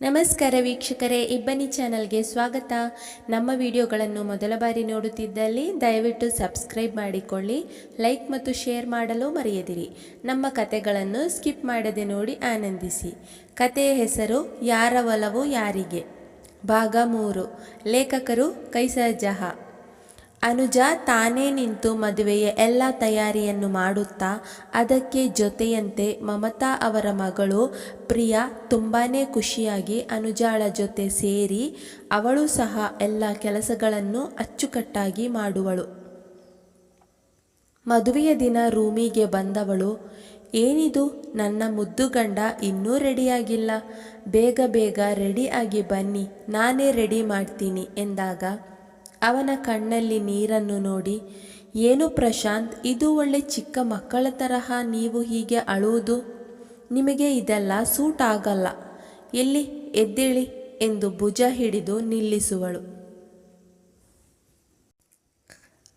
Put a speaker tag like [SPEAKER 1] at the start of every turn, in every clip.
[SPEAKER 1] ನಮಸ್ಕಾರ ವೀಕ್ಷಕರೇ, ಇಬ್ಬನಿ ಚಾನಲ್ಗೆ ಸ್ವಾಗತ. ನಮ್ಮ ವಿಡಿಯೋಗಳನ್ನು ಮೊದಲ ಬಾರಿ ನೋಡುತ್ತಿದ್ದಲ್ಲಿ ದಯವಿಟ್ಟು ಸಬ್ಸ್ಕ್ರೈಬ್ ಮಾಡಿಕೊಳ್ಳಿ, ಲೈಕ್ ಮತ್ತು ಶೇರ್ ಮಾಡಲು ಮರೆಯದಿರಿ. ನಮ್ಮ ಕತೆಗಳನ್ನು ಸ್ಕಿಪ್ ಮಾಡದೆ ನೋಡಿ ಆನಂದಿಸಿ. ಕತೆಯ ಹೆಸರು, ಯಾರ ಒಲವು ಯಾರಿಗೆ? ಭಾಗ ಮೂರು. ಲೇಖಕರು ಕೈಸರ್ ಜಹಾ. ಅನುಜ ತಾನೇ ನಿಂತು ಮದುವೆಯ ಎಲ್ಲ ತಯಾರಿಯನ್ನು ಮಾಡುತ್ತಾ, ಅದಕ್ಕೆ ಜೊತೆಯಂತೆ ಮಮತಾ ಅವರ ಮಗಳು ಪ್ರಿಯಾ ತುಂಬಾ ಖುಷಿಯಾಗಿ ಅನುಜಾಳ ಜೊತೆ ಸೇರಿ ಅವಳು ಸಹ ಎಲ್ಲ ಕೆಲಸಗಳನ್ನು ಅಚ್ಚುಕಟ್ಟಾಗಿ ಮಾಡುವಳು. ಮದುವೆಯ ದಿನ ರೂಮಿಗೆ ಬಂದವಳು, ಏನಿದು ನನ್ನ ಮುದ್ದು ಗಂಡ ಇನ್ನೂ ರೆಡಿಯಾಗಿಲ್ಲ, ಬೇಗ ಬೇಗ ರೆಡಿ ಆಗಿ ಬನ್ನಿ, ನಾನೇ ರೆಡಿ ಮಾಡ್ತೀನಿ ಎಂದಾಗ ಅವನ ಕಣ್ಣಲ್ಲಿ ನೀರನ್ನು ನೋಡಿ, ಏನು ಪ್ರಶಾಂತ್, ಇದು ಒಳ್ಳೆ ಚಿಕ್ಕ ಮಕ್ಕಳ ತರಹ ನೀವು ಹೀಗೆ ಅಳುವುದು? ನಿಮಗೆ ಇದೆಲ್ಲ ಸೂಟ್ ಆಗಲ್ಲ. ಎಲ್ಲಿ, ಎದ್ದೇಳಿ, ಎಂದು ಭುಜ ಹಿಡಿದು ನಿಲ್ಲಿಸುವಳು.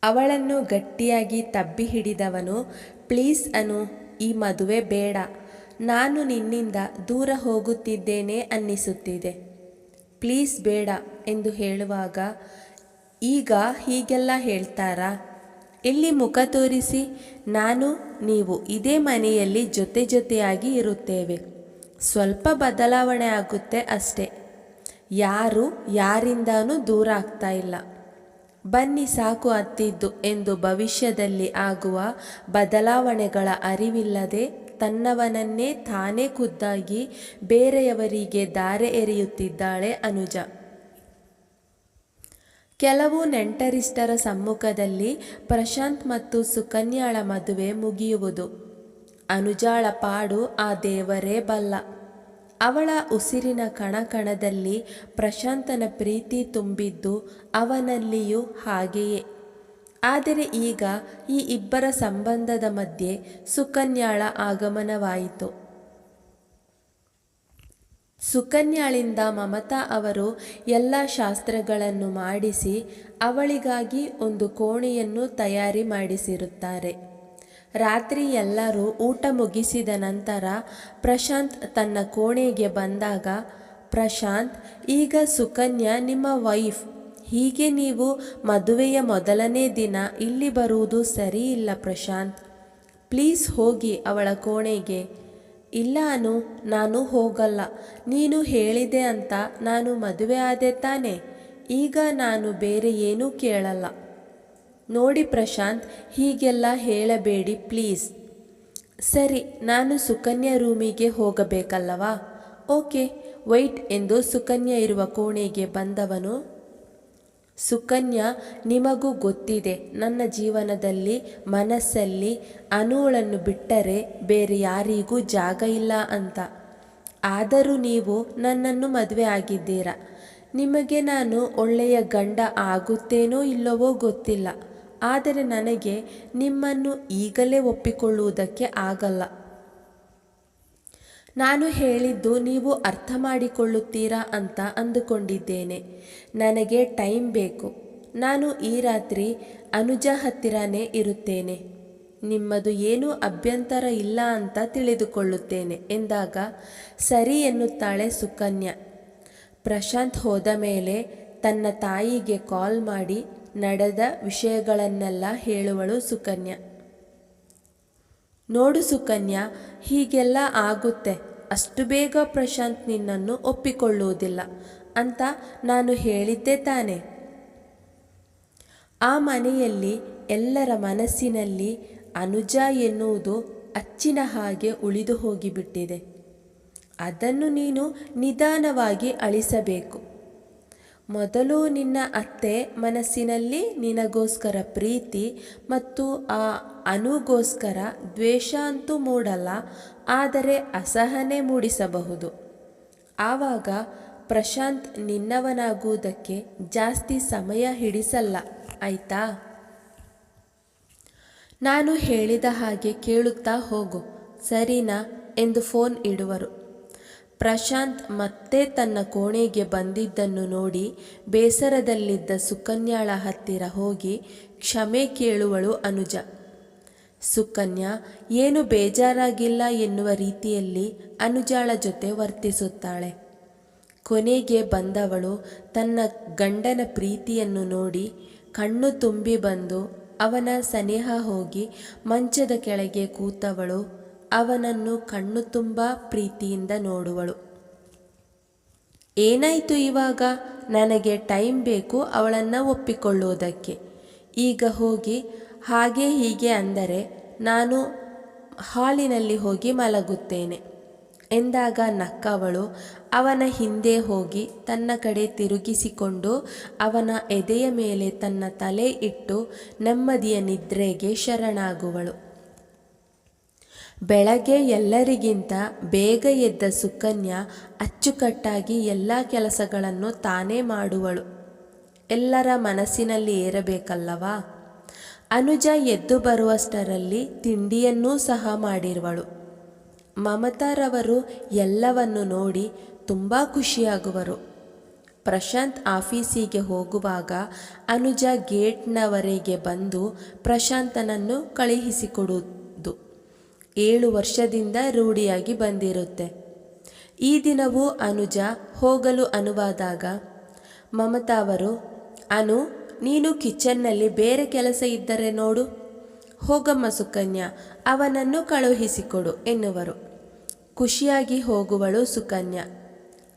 [SPEAKER 1] ಅವಳನ್ನು ಗಟ್ಟಿಯಾಗಿ ತಬ್ಬಿ ಹಿಡಿದವನು, ಪ್ಲೀಸ್ ಅನು, ಈ ಮದುವೆ ಬೇಡ. ನಾನು ನಿನ್ನಿಂದ ದೂರ ಹೋಗುತ್ತಿದ್ದೇನೆ ಅನ್ನಿಸುತ್ತಿದೆ. ಪ್ಲೀಸ್ ಬೇಡ, ಎಂದು ಹೇಳುವಾಗ ಈಗ ಹೀಗೆಲ್ಲ ಹೇಳ್ತಾರಾ? ಎಲ್ಲಿ ಮುಖ ತೋರಿಸಿ, ನಾನು, ನೀವು ಇದೇ ಮನೆಯಲ್ಲಿ ಜೊತೆ ಜೊತೆಯಾಗಿ ಇರುತ್ತೇವೆ. ಸ್ವಲ್ಪ ಬದಲಾವಣೆ ಆಗುತ್ತೆ ಅಷ್ಟೇ. ಯಾರು ಯಾರಿಂದನೂ ದೂರ ಆಗ್ತಾ ಇಲ್ಲ. ಬನ್ನಿ ಸಾಕು ಅತ್ತಿದ್ದು ಎಂದು ಭವಿಷ್ಯದಲ್ಲಿ ಆಗುವ ಬದಲಾವಣೆಗಳ ಅರಿವಿಲ್ಲದೆ ತನ್ನವನನ್ನೇ ತಾನೇ ಖುದ್ದಾಗಿ ಬೇರೆಯವರಿಗೆ ದಾರೆ ಎರೆಯುತ್ತಿದ್ದಾಳೆ ಅನುಜ. ಕೆಲವು ನೆಂಟರಿಷ್ಟರ ಸಮ್ಮುಖದಲ್ಲಿ ಪ್ರಶಾಂತ್ ಮತ್ತು ಸುಕನ್ಯಾಳ ಮದುವೆ ಮುಗಿಯುವುದು. ಅನುಜಾಳ ಪಾಡು ಆ ದೇವರೇ ಬಲ್ಲ. ಅವಳ ಉಸಿರಿನ ಕಣಕಣದಲ್ಲಿ ಪ್ರಶಾಂತನ ಪ್ರೀತಿ ತುಂಬಿದ್ದು ಅವನಲ್ಲಿಯೂ ಹಾಗೆಯೇ. ಆದರೆ ಈಗ ಈ ಇಬ್ಬರ ಸಂಬಂಧದ ಮಧ್ಯೆ ಸುಕನ್ಯಾಳ ಆಗಮನವಾಯಿತು. ಸುಕನ್ಯಾಳಿಂದ ಮಮತಾ ಅವರು ಎಲ್ಲ ಶಾಸ್ತ್ರಗಳನ್ನು ಮಾಡಿಸಿ ಅವಳಿಗಾಗಿ ಒಂದು ಕೋಣೆಯನ್ನು ತಯಾರಿ ಮಾಡಿಸಿರುತ್ತಾರೆ. ರಾತ್ರಿ ಎಲ್ಲರೂ ಊಟ ಮುಗಿಸಿದ ನಂತರ ಪ್ರಶಾಂತ್ ತನ್ನ ಕೋಣೆಗೆ ಬಂದಾಗ, ಪ್ರಶಾಂತ್, ಈಗ ಸುಕನ್ಯಾ ನಿಮ್ಮ ವೈಫ್. ಹೀಗೆ ನೀವು ಮದುವೆಯ ಮೊದಲನೇ ದಿನ ಇಲ್ಲಿ ಬರುವುದು ಸರಿ ಇಲ್ಲ ಪ್ರಶಾಂತ್. ಪ್ಲೀಸ್ ಹೋಗಿ ಅವಳ ಕೋಣೆಗೆ. ಇಲ್ಲ ಅನು, ನಾನು ಹೋಗಲ್ಲ. ನೀನು ಹೇಳಿದೆ ಅಂತ ನಾನು ಮದುವೆ ಆದೆ ತಾನೆ. ಈಗ ನಾನು ಬೇರೆ ಏನೂ ಕೇಳಲ್ಲ. ನೋಡಿ ಪ್ರಶಾಂತ್, ಹೀಗೆಲ್ಲ ಹೇಳಬೇಡಿ ಪ್ಲೀಸ್. ಸರಿ, ನಾನು ಸುಕನ್ಯಾ ರೂಮಿಗೆ ಹೋಗಬೇಕಲ್ಲವಾ? ಓಕೆ, ವೈಟ್ ಎಂದು ಸುಕನ್ಯಾ ಇರುವ ಕೋಣೆಗೆ ಬಂದವನು. ಸುಕನ್ಯಾ, ನಿಮಗೂ ಗೊತ್ತಿದೆ, ನನ್ನ ಜೀವನದಲ್ಲಿ, ಮನಸ್ಸಲ್ಲಿ ಅನುಗಳನ್ನು ಬಿಟ್ಟರೆ ಬೇರೆ ಯಾರಿಗೂ ಜಾಗ ಇಲ್ಲ ಅಂತ. ಆದರೂ ನೀವು ನನ್ನನ್ನು ಮದುವೆ ಆಗಿದ್ದೀರಾ? ನಿಮಗೆ ನಾನು ಒಳ್ಳೆಯ ಗಂಡ ಆಗುತ್ತೇನೋ ಇಲ್ಲವೋ ಗೊತ್ತಿಲ್ಲ. ಆದರೆ ನನಗೆ ನಿಮ್ಮನ್ನು ಈಗಲೇ ಒಪ್ಪಿಕೊಳ್ಳುವುದಕ್ಕೆ ಆಗಲ್ಲ. ನಾನು ಹೇಳಿದ್ದು ನೀವು ಅರ್ಥ ಮಾಡಿಕೊಳ್ಳುತ್ತೀರಾ ಅಂತ ಅಂದುಕೊಂಡಿದ್ದೇನೆ. ನನಗೆ ಟೈಮ್ ಬೇಕು. ನಾನು ಈ ರಾತ್ರಿ ಅನುಜ ಹತ್ತಿರನೇ ಇರುತ್ತೇನೆ. ನಿಮ್ಮದು ಏನೂ ಅಭ್ಯಂತರ ಇಲ್ಲ ಅಂತ ತಿಳಿದುಕೊಳ್ಳುತ್ತೇನೆ ಎಂದಾಗ, ಸರಿ ಎನ್ನುತ್ತಾಳೆ ಸುಕನ್ಯಾ. ಪ್ರಶಾಂತ್ ಹೋದ ಮೇಲೆ ತನ್ನ ತಾಯಿಗೆ ಕಾಲ್ ಮಾಡಿ, ನಡೆದ ವಿಷಯಗಳನ್ನೆಲ್ಲ ಹೇಳುವಳು ಸುಕನ್ಯಾ. ನೋಡು ಸುಕನ್ಯಾ, ಹೀಗೆಲ್ಲ ಆಗುತ್ತೆ. ಅಷ್ಟು ಬೇಗ ಪ್ರಶಾಂತ್ ನಿನ್ನನ್ನು ಒಪ್ಪಿಕೊಳ್ಳುವುದಿಲ್ಲ ಅಂತ ನಾನು ಹೇಳಿದ್ದೆ ತಾನೆ. ಆ ಮನೆಯಲ್ಲಿ ಎಲ್ಲರ ಮನಸ್ಸಿನಲ್ಲಿ ಅನುಜ ಎನ್ನುವುದು ಅಚ್ಚಿನ ಹಾಗೆ ಉಳಿದು ಹೋಗಿಬಿಟ್ಟಿದೆ. ಅದನ್ನು ನೀನು ನಿಧಾನವಾಗಿ ಅಳಿಸಬೇಕು. ಮೊದಲು ನಿನ್ನ ಅತ್ತೆ ಮನಸ್ಸಿನಲ್ಲಿ ನಿನಗೋಸ್ಕರ ಪ್ರೀತಿ ಮತ್ತು ಆ ಅನುಗೋಸ್ಕರ ದ್ವೇಷ ಅಂತೂ ಮೂಡಲ್ಲ, ಆದರೆ ಅಸಹನೆ ಮೂಡಿಸಬಹುದು. ಆವಾಗ ಪ್ರಶಾಂತ್ ನಿನ್ನವನಾಗುವುದಕ್ಕೆ ಜಾಸ್ತಿ ಸಮಯ ಹಿಡಿಸಲ್ಲ, ಆಯ್ತಾ? ನಾನು ಹೇಳಿದ ಹಾಗೆ ಕೇಳುತ್ತಾ ಹೋಗು, ಸರಿನಾ ಎಂದು ಫೋನ್ ಇಡುವರು. ಪ್ರಶಾಂತ್ ಮತ್ತೆ ತನ್ನ ಕೋಣೆಗೆ ಬಂದಿದ್ದನ್ನು ನೋಡಿ ಬೇಸರದಲ್ಲಿದ್ದ ಸುಕನ್ಯಾಳ ಹತ್ತಿರ ಹೋಗಿ ಕ್ಷಮೆ ಕೇಳುವಳು ಅನುಜ. ಸುಕನ್ಯಾ, ಏನು ಬೇಜಾರಾಗಿಲ್ಲ ಎನ್ನುವ ರೀತಿಯಲ್ಲಿ ಅನುಜಾಳ ಜೊತೆ ವರ್ತಿಸುತ್ತಾಳೆ. ಕೊನೆಗೆ ಬಂದವಳು ತನ್ನ ಗಂಡನ ಪ್ರೀತಿಯನ್ನು ನೋಡಿ ಕಣ್ಣು ತುಂಬಿ ಬಂದು ಅವನ ಸನೇಹ ಹೋಗಿ ಮಂಚದ ಕೆಳಗೆ ಕೂತವಳು. ಅವನನ್ನು ಕಣ್ಣು ತುಂಬ ಪ್ರೀತಿಯಿಂದ ನೋಡುವಳು. ಏನಾಯಿತು ಇವಾಗ? ನನಗೆ ಟೈಮ್ ಬೇಕು, ಅವಳನ್ನು ಒಪ್ಪಿಕೊಳ್ಳುವುದಕ್ಕೆ. ಈಗ ಹೋಗಿ, ಹಾಗೆ ಹೀಗೆ ಅಂದರೆ ನಾನು ಹಾಲಿನಲ್ಲಿ ಹೋಗಿ ಮಲಗುತ್ತೇನೆ. ಎಂದಾಗ ನಕ್ಕವಳು ಅವನ ಹಿಂದೆ ಹೋಗಿ ತನ್ನ ಕಡೆ ತಿರುಗಿಸಿಕೊಂಡು ಅವನ ಎದೆಯ ಮೇಲೆ ತನ್ನ ತಲೆ ಇಟ್ಟು ನೆಮ್ಮದಿಯ ನಿದ್ರೆಗೆ ಶರಣಾಗುವಳು. ಬೆಳಗ್ಗೆ ಎಲ್ಲರಿಗಿಂತ ಬೇಗ ಎದ್ದ ಸುಕನ್ಯಾ ಅಚ್ಚುಕಟ್ಟಾಗಿ ಎಲ್ಲ ಕೆಲಸಗಳನ್ನು ತಾನೇ ಮಾಡುವಳು. ಎಲ್ಲರ ಮನಸ್ಸಿನಲ್ಲಿ ಏರಬೇಕಲ್ಲವಾ? ಅನುಜ ಎದ್ದು ಬರುವಷ್ಟರಲ್ಲಿ ತಿಂಡಿಯನ್ನೂ ಸಹ ಮಾಡಿರುವಳು. ಮಮತಾರವರು ಎಲ್ಲವನ್ನು ನೋಡಿ ತುಂಬ ಖುಷಿಯಾಗುವರು. ಪ್ರಶಾಂತ್ ಆಫೀಸಿಗೆ ಹೋಗುವಾಗ ಅನುಜ ಗೇಟ್ನವರೆಗೆ ಬಂದು ಪ್ರಶಾಂತನನ್ನು ಕಳುಹಿಸಿಕೊಡುವುದು ಏಳು ವರ್ಷದಿಂದ ರೂಢಿಯಾಗಿ ಬಂದಿರುತ್ತೆ. ಈ ದಿನವೂ ಅನುಜ ಹೋಗಲು ಅನುವಾದಾಗ, ಮಮತಾ ಅವರು, ಅನು, ನೀನು ಕಿಚನ್ನಲ್ಲಿ ಬೇರೆ ಕೆಲಸ ಇದ್ದರೆ ನೋಡು. ಹೋಗಮ್ಮ ಸುಕನ್ಯಾ, ಅವನನ್ನು ಕಳುಹಿಸಿಕೊಡು ಎನ್ನುವರು. ಖುಷಿಯಾಗಿ ಹೋಗುವಳು ಸುಕನ್ಯಾ.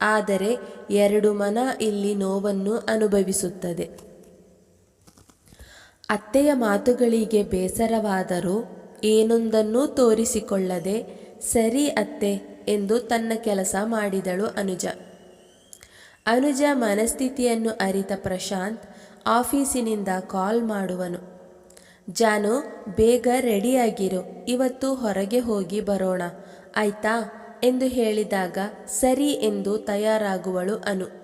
[SPEAKER 1] ಆದರೆ ಎರಡು ಮನ ಇಲ್ಲಿ ನೋವನ್ನು ಅನುಭವಿಸುತ್ತದೆ. ಅತ್ತೆಯ ಮಾತುಗಳಿಗೆ ಬೇಸರವಾದರೂ ಏನೊಂದನ್ನೂ ತೋರಿಸಿಕೊಳ್ಳದೆ, ಸರಿ ಅತ್ತೆ ಎಂದು ತನ್ನ ಕೆಲಸ ಮಾಡಿದಳು ಅನುಜ. ಅನುಜ ಮನಸ್ಥಿತಿಯನ್ನು ಅರಿತ ಪ್ರಶಾಂತ್ ಆಫೀಸಿನಿಂದ ಕಾಲ್ ಮಾಡುವನು. ಜಾನು, ಬೇಗ ರೆಡಿಯಾಗಿರು, ಇವತ್ತು ಹೊರಗೆ ಹೋಗಿ ಬರೋಣ, ಆಯ್ತಾ? ಎಂದು ಹೇಳಿದಾಗ ಸರಿ ಎಂದು ತಯಾರಾಗುವಳು ಅನು.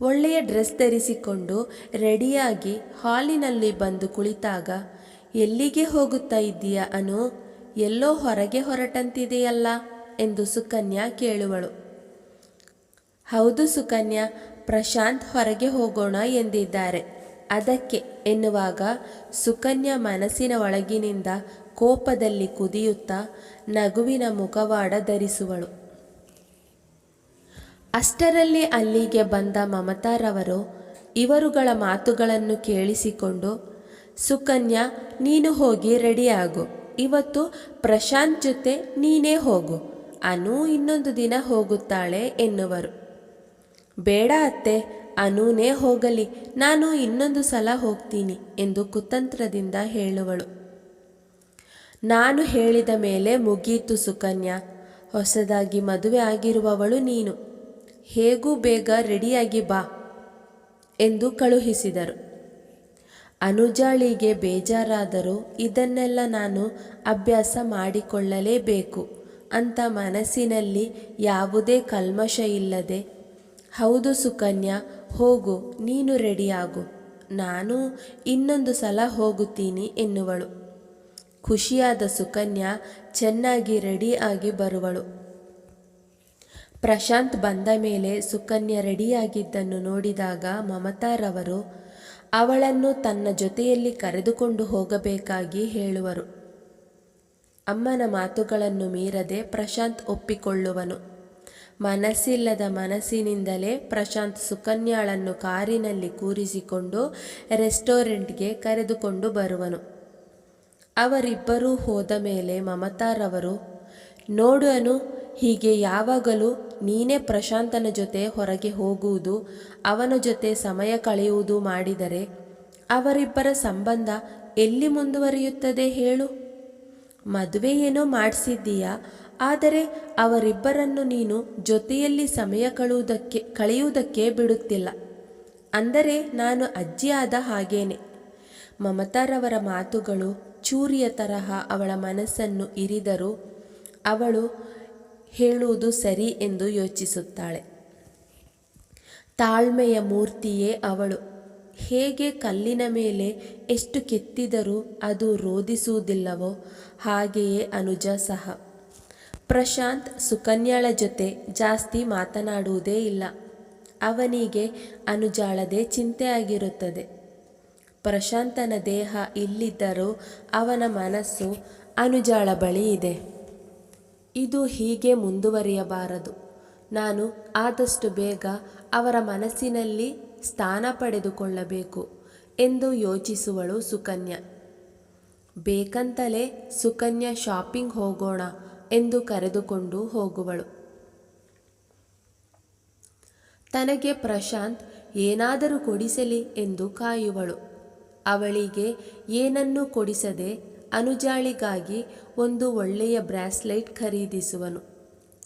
[SPEAKER 1] ಒಳ್ಳೆಯ ಡ್ರೆಸ್ ಧರಿಸಿಕೊಂಡು ರೆಡಿಯಾಗಿ ಹಾಲಿನಲ್ಲಿ ಬಂದು ಕುಳಿತಾಗ ಎಲ್ಲಿಗೆ ಹೋಗುತ್ತಾ ಇದ್ದೀಯಾ ಅನು? ಎಲ್ಲೋ ಹೊರಗೆ ಹೊರಟಂತಿದೆಯಲ್ಲ? ಎಂದು ಸುಕನ್ಯಾ ಕೇಳುವಳು. ಹೌದು ಸುಕನ್ಯಾ, ಪ್ರಶಾಂತ್ ಹೊರಗೆ ಹೋಗೋಣ ಎಂದಿದ್ದಾರೆ. ಅದಕ್ಕೆ ಎನ್ನುವಾಗ ಸುಕನ್ಯಾ ಮನಸ್ಸಿನ ಒಳಗಿನಿಂದ ಕೋಪದಲ್ಲಿ ಕುದಿಯುತ್ತಾ ನಗುವಿನ ಮುಖವಾಡ ಧರಿಸುವಳು. ಅಷ್ಟರಲ್ಲಿ ಅಲ್ಲಿಗೆ ಬಂದ ಮಮತಾರವರು ಇವರುಗಳ ಮಾತುಗಳನ್ನು ಕೇಳಿಸಿಕೊಂಡು ಸುಕನ್ಯಾ, ನೀನು ಹೋಗಿ ರೆಡಿಯಾಗು. ಇವತ್ತು ಪ್ರಶಾಂತ್ ಜೊತೆ ನೀನೇ ಹೋಗು. ಅನು ಇನ್ನೊಂದು ದಿನ ಹೋಗುತ್ತಾಳೆ ಎನ್ನುವರು. ಬೇಡ ಅತ್ತೆ, ಅನೂನೇ ಹೋಗಲಿ, ನಾನು ಇನ್ನೊಂದು ಸಲ ಹೋಗ್ತೀನಿ ಎಂದು ಕುತಂತ್ರದಿಂದ ಹೇಳುವಳು. ನಾನು ಹೇಳಿದ ಮೇಲೆ ಮುಗಿಯಿತು ಸುಕನ್ಯಾ, ಹೊಸದಾಗಿ ಮದುವೆ ಆಗಿರುವವಳು ನೀನು. ಹೇಗೂ ಬೇಗ ರೆಡಿಯಾಗಿ ಬಾ ಎಂದು ಕಳುಹಿಸಿದರು. ಅನುಜಾಳಿಗೆ ಬೇಜಾರಾದರೂ ಇದನ್ನೆಲ್ಲ ನಾನು ಅಭ್ಯಾಸ ಮಾಡಿಕೊಳ್ಳಲೇಬೇಕು. ಅಂತ ಮನಸ್ಸಿನಲ್ಲಿ ಯಾವುದೇ ಕಲ್ಮಶ ಇಲ್ಲದೆ, ಹೌದು ಸುಕನ್ಯಾ, ಹೋಗು, ನೀನು ರೆಡಿಯಾಗು. ನಾನು ಇನ್ನೊಂದು ಸಲ ಹೋಗುತ್ತೀನಿ ಎನ್ನುವಳು. ಖುಷಿಯಾದ ಸುಕನ್ಯಾ ಚೆನ್ನಾಗಿ ರೆಡಿ ಆಗಿ ಬರುವಳು. ಪ್ರಶಾಂತ್ ಬಂದ ಮೇಲೆ ಸುಕನ್ಯಾ ರೆಡಿಯಾಗಿದ್ದನ್ನು ನೋಡಿದಾಗ ಮಮತಾರವರು ಅವಳನ್ನು ತನ್ನ ಜೊತೆಯಲ್ಲಿ ಕರೆದುಕೊಂಡು ಹೋಗಬೇಕಾಗಿ ಹೇಳುವರು. ಅಮ್ಮನ ಮಾತುಗಳನ್ನು ಮೀರದೆ ಪ್ರಶಾಂತ್ ಒಪ್ಪಿಕೊಳ್ಳುವನು. ಮನಸ್ಸಿಲ್ಲದ ಮನಸ್ಸಿನಿಂದಲೇ ಪ್ರಶಾಂತ್ ಸುಕನ್ಯಾಳನ್ನು ಕಾರಿನಲ್ಲಿ ಕೂರಿಸಿಕೊಂಡು ರೆಸ್ಟೋರೆಂಟ್ಗೆ ಕರೆದುಕೊಂಡು ಬರುವನು. ಅವರಿಬ್ಬರೂ ಹೋದ ಮೇಲೆ ಮಮತಾರವರು, ನೋಡು ಅನು ಹೀಗೆ ಯಾವಾಗಲೂ ನೀನೇ ಪ್ರಶಾಂತನ ಜೊತೆ ಹೊರಗೆ ಹೋಗುವುದು, ಅವನ ಜೊತೆ ಸಮಯ ಕಳೆಯುವುದು ಮಾಡಿದರೆ ಅವರಿಬ್ಬರ ಸಂಬಂಧ ಎಲ್ಲಿ ಮುಂದುವರಿಯುತ್ತದೆ ಹೇಳು? ಮದುವೆ ಏನೋ ಮಾಡಿಸಿದ್ದೀಯಾ, ಆದರೆ ಅವರಿಬ್ಬರನ್ನು ನೀನು ಜೊತೆಯಲ್ಲಿ ಸಮಯ ಕಳೆಯುವುದಕ್ಕೆ ಕಳೆಯುವುದಕ್ಕೆ ಬಿಡುತ್ತಿಲ್ಲ. ಅಂದರೆ ನಾನು ಅಜ್ಜಿಯಾದ ಹಾಗೇನೆ. ಮಮತಾರವರ ಮಾತುಗಳು, ಚೂರಿಯ ತರಹ ಅವಳ ಮನಸ್ಸನ್ನು ಇರಿದರು ಅವಳು ಹೇಳುವುದು ಸರಿ ಎಂದು ಯೋಚಿಸುತ್ತಾಳೆ. ತಾಳ್ಮೆಯ ಮೂರ್ತಿಯೇ ಅವಳು. ಹೇಗೆ ಕಲ್ಲಿನ ಮೇಲೆ ಎಷ್ಟು ಕೆತ್ತಿದರೂ ಅದು ರೋಧಿಸುವುದಿಲ್ಲವೋ ಹಾಗೆಯೇ ಅನುಜ ಸಹ. ಪ್ರಶಾಂತ್ ಸುಕನ್ಯಾಳ ಜೊತೆ ಜಾಸ್ತಿ ಮಾತನಾಡುವುದೇ ಇಲ್ಲ. ಅವನಿಗೆ ಅನುಜಾಳದೇ ಚಿಂತೆ ಆಗಿರುತ್ತದೆ ಪ್ರಶಾಂತನ ದೇಹ ಇಲ್ಲಿದ್ದರೂ ಅವನ ಮನಸ್ಸು ಅನುಜಾಳ ಬಳಿ ಇದೆ. ಇದು ಹೀಗೆ ಮುಂದುವರಿಯಬಾರದು. ನಾನು ಆದಷ್ಟು ಬೇಗ ಅವರ ಮನಸ್ಸಿನಲ್ಲಿ ಸ್ಥಾನ ಪಡೆದುಕೊಳ್ಳಬೇಕು ಎಂದು ಯೋಚಿಸುವಳು ಸುಕನ್ಯಾ. ಬೇಕಂತಲೇ ಸುಕನ್ಯಾ ಶಾಪಿಂಗ್ ಹೋಗೋಣ ಎಂದು ಕರೆದುಕೊಂಡು ಹೋಗುವಳು. ತನಗೆ ಪ್ರಶಾಂತ್ ಏನಾದರೂ ಕೊಡಿಸಲಿ ಎಂದು ಕಾಯುವಳು. ಅವಳಿಗೆ ಏನನ್ನೂ ಕೊಡಿಸದೆ ಅನುಜಾಳಿಗಾಗಿ ಒಂದು ಒಳ್ಳೆಯ ಬ್ರಾಸ್ಲೈಟ್ ಖರೀದಿಸುವನು.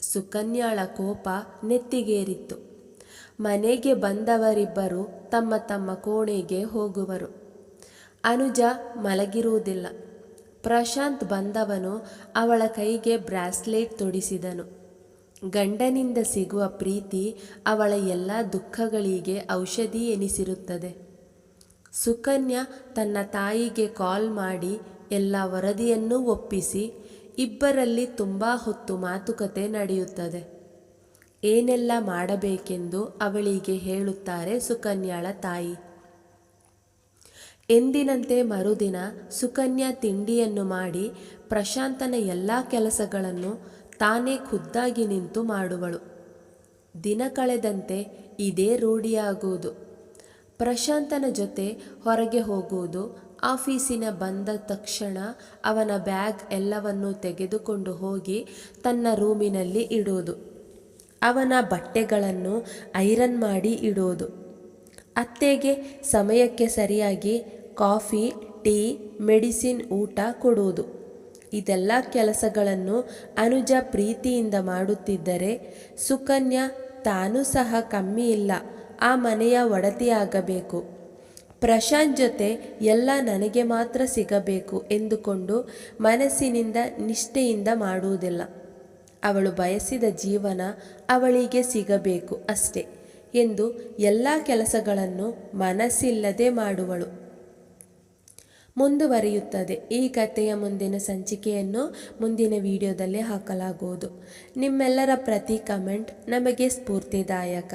[SPEAKER 1] ಸುಕನ್ಯಾಳ ಕೋಪ ನೆತ್ತಿಗೇರಿತ್ತು. ಮನೆಗೆ ಬಂದವರಿಬ್ಬರು ತಮ್ಮ ತಮ್ಮ ಕೋಣೆಗೆ ಹೋಗುವರು. ಅನುಜ ಮಲಗಿರುವುದಿಲ್ಲ. ಪ್ರಶಾಂತ್ ಬಂದವನು ಅವಳ ಕೈಗೆ ಬ್ರಾಸ್ಲೆಟ್ ತೊಡಿಸಿದನು. ಗಂಡನಿಂದ ಸಿಗುವ ಪ್ರೀತಿ ಅವಳ ಎಲ್ಲ ದುಃಖಗಳಿಗೆ ಔಷಧಿ ಎನಿಸಿರುತ್ತದೆ. ಸುಕನ್ಯಾ ತನ್ನ ತಾಯಿಗೆ ಕಾಲ್ ಮಾಡಿ ಎಲ್ಲ ವರದಿಯನ್ನು ಒಪ್ಪಿಸಿ ಇಬ್ಬರಲ್ಲಿ ತುಂಬ ಹೊತ್ತು ಮಾತುಕತೆ ನಡೆಯುತ್ತದೆ. ಏನೆಲ್ಲ ಮಾಡಬೇಕೆಂದು ಅವಳಿಗೆ ಹೇಳುತ್ತಾರೆ ಸುಕನ್ಯಾಳ ತಾಯಿ. ಎಂದಿನಂತೆ ಮರುದಿನ ಸುಕನ್ಯಾ ತಿಂಡಿಯನ್ನು ಮಾಡಿ ಪ್ರಶಾಂತನ ಎಲ್ಲ ಕೆಲಸಗಳನ್ನು ತಾನೇ ಖುದ್ದಾಗಿ ನಿಂತು ಮಾಡುವಳು. ದಿನ ಕಳೆದಂತೆ ಇದೇ ರೂಢಿಯಾಗುವುದು. ಪ್ರಶಾಂತನ ಜೊತೆ ಹೊರಗೆ ಹೋಗುವುದು ಆಫೀಸಿನ ಬಂದ ತಕ್ಷಣ ಅವನ ಬ್ಯಾಗ್ ಎಲ್ಲವನ್ನು ತೆಗೆದುಕೊಂಡು ಹೋಗಿ ತನ್ನ ರೂಮಿನಲ್ಲಿ ಇಡೋದು ಅವನ ಬಟ್ಟೆಗಳನ್ನು ಐರನ್ ಮಾಡಿ ಇಡೋದು ಅತ್ತೆಗೆ ಸಮಯಕ್ಕೆ ಸರಿಯಾಗಿ ಕಾಫಿ, ಟೀ, ಮೆಡಿಸಿನ್, ಊಟ ಕೊಡುವುದು. ಇದೆಲ್ಲ ಕೆಲಸಗಳನ್ನು ಅನುಜ ಪ್ರೀತಿಯಿಂದ ಮಾಡುತ್ತಿದ್ದರೆ ಸುಕನ್ಯಾ ತಾನೂ ಸಹ ಕಮ್ಮಿ ಇಲ್ಲ. ಆ ಮನೆಯ ಒಡತಿಯಾಗಬೇಕು. ಪ್ರಶಾಂತ್ ಜೊತೆ ಎಲ್ಲ ನನಗೆ ಮಾತ್ರ ಸಿಗಬೇಕು ಎಂದುಕೊಂಡು ಮನಸ್ಸಿನಿಂದ ನಿಷ್ಠೆಯಿಂದ ಮಾಡುವುದಿಲ್ಲ. ಅವಳು ಬಯಸಿದ ಜೀವನ ಅವಳಿಗೆ ಸಿಗಬೇಕು ಅಷ್ಟೇ ಎಂದು ಎಲ್ಲ ಕೆಲಸಗಳನ್ನು ಮನಸ್ಸಿಲ್ಲದೆ ಮಾಡುವಳು. ಮುಂದುವರಿಯುತ್ತದೆ. ಈ ಕಥೆಯ ಮುಂದಿನ ಸಂಚಿಕೆಯನ್ನು ಮುಂದಿನ ವಿಡಿಯೋದಲ್ಲಿ ಹಾಕಲಾಗುವುದು. ನಿಮ್ಮೆಲ್ಲರ ಪ್ರತಿ ಕಮೆಂಟ್ ನಮಗೆ ಸ್ಫೂರ್ತಿದಾಯಕ.